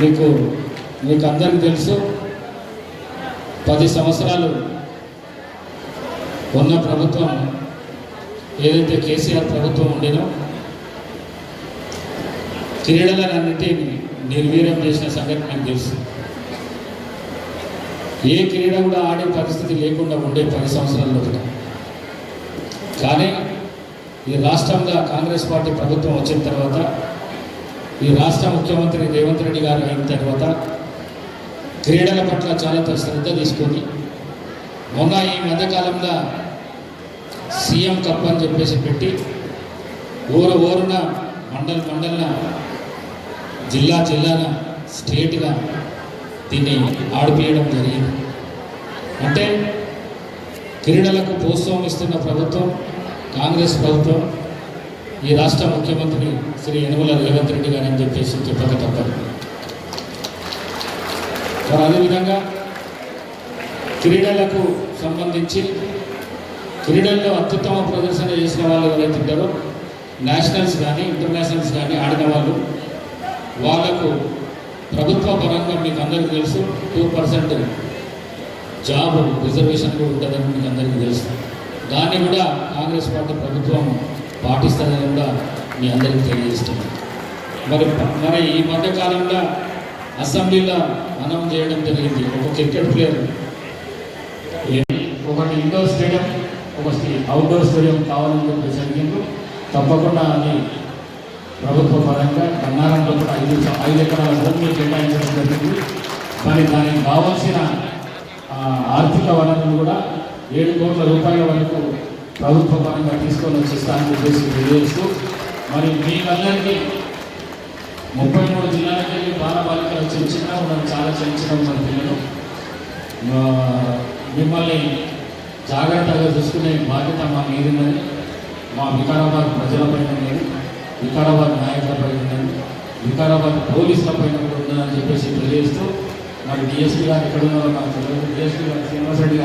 మీకు మీకు అందరికీ తెలుసు పది సంవత్సరాలు ఉన్న ప్రభుత్వం ఏదైతే కేసీఆర్ ప్రభుత్వం ఉండేనో క్రీడలన్నింటినీ నిర్వీర్యం చేసిన సంగతి మీకు తెలుసు. ఏ క్రీడ కూడా ఆడే పరిస్థితి లేకుండా ఉండే పది సంవత్సరాల్లో కూడా కానీ ఈ రాష్ట్రంగా కాంగ్రెస్ పార్టీ ప్రభుత్వం వచ్చిన తర్వాత ఈ రాష్ట్ర ముఖ్యమంత్రి రేవంత్ రెడ్డి గారు అయిన తర్వాత క్రీడల పట్ల చాలా శ్రద్ధ తీసుకొని మొన్న ఈ మధ్యకాలంలో సీఎం కప్ అని చెప్పేసి పెట్టి ఊరు ఊరున మండల మండలన జిల్లా జిల్లాన స్టేట్గా దీన్ని ఆడిపియడం జరిగింది. అంటే క్రీడలకు ప్రోత్సాహం ఇస్తున్న ప్రభుత్వం కాంగ్రెస్ ప్రభుత్వం ఈ రాష్ట్ర ముఖ్యమంత్రి శ్రీ యనమల రేవంత్ రెడ్డి గారు అని చెప్పేసి చెప్పక తప్పదు మరి అదేవిధంగా క్రీడలకు సంబంధించి క్రీడల్లో అత్యుత్తమ ప్రదర్శన చేసిన వాళ్ళు ఎవరైతే ఉంటారో నేషనల్స్ కానీ ఇంటర్నేషనల్స్ కానీ ఆడిన వాళ్ళు వాళ్ళకు ప్రభుత్వ పరంగా మీకు అందరికీ తెలుసు టూ పర్సెంట్ జాబ్ రిజర్వేషన్ కూడా ఉంటుందని మీకు అందరికీ తెలుసు. దాన్ని కూడా కాంగ్రెస్ పార్టీ ప్రభుత్వం పాటిస్తుందని మీ అందరికీ తెలియజేస్తున్నాను. మరి మరి ఈ మధ్యకాలంలో అసెంబ్లీలో మనం చేయడం జరిగింది. ఒక క్రికెట్ ప్లేయర్. ఒకటి ఇండోర్ స్టేడియం ఒక అవుట్డోర్ స్టేడియం కావాలని చెప్పి జరిగింది. తప్పకుండా అది ప్రభుత్వ పరంగా గన్నారంలో కూడా ఐదు ఐదు ఎకరాల భూమిని కేటాయించడం జరిగింది. మరి దానికి కావాల్సిన ఆర్థిక వనరులు కూడా ఏడు కోట్ల రూపాయల వరకు ప్రభుత్వ పరంగా తీసుకొని వచ్చిస్తానని చెప్పేసి తెలియజేస్తూ మరి మీకందరికీ ముప్పై మూడు జిల్లాలకు వెళ్ళి బాలబాలికలు చిన్న మనం చాలా చిన్న మన పిల్లలు. మిమ్మల్ని జాగ్రత్తగా చూసుకునే బాధ్యత మా మీద మా వికారాబాద్ ప్రజలపైన ఉన్నది. వికారాబాద్ నాయకులపై ఉన్నది. వికారాబాద్ పోలీసులపై కూడా ఉన్నదని చెప్పేసి తెలియజేస్తూ మరి డిఎస్పీ గారు ఎక్కడ ఉన్నారో నాకు తెలియదు. డిఎస్పీ గారు శ్రీనివాసరెడ్డి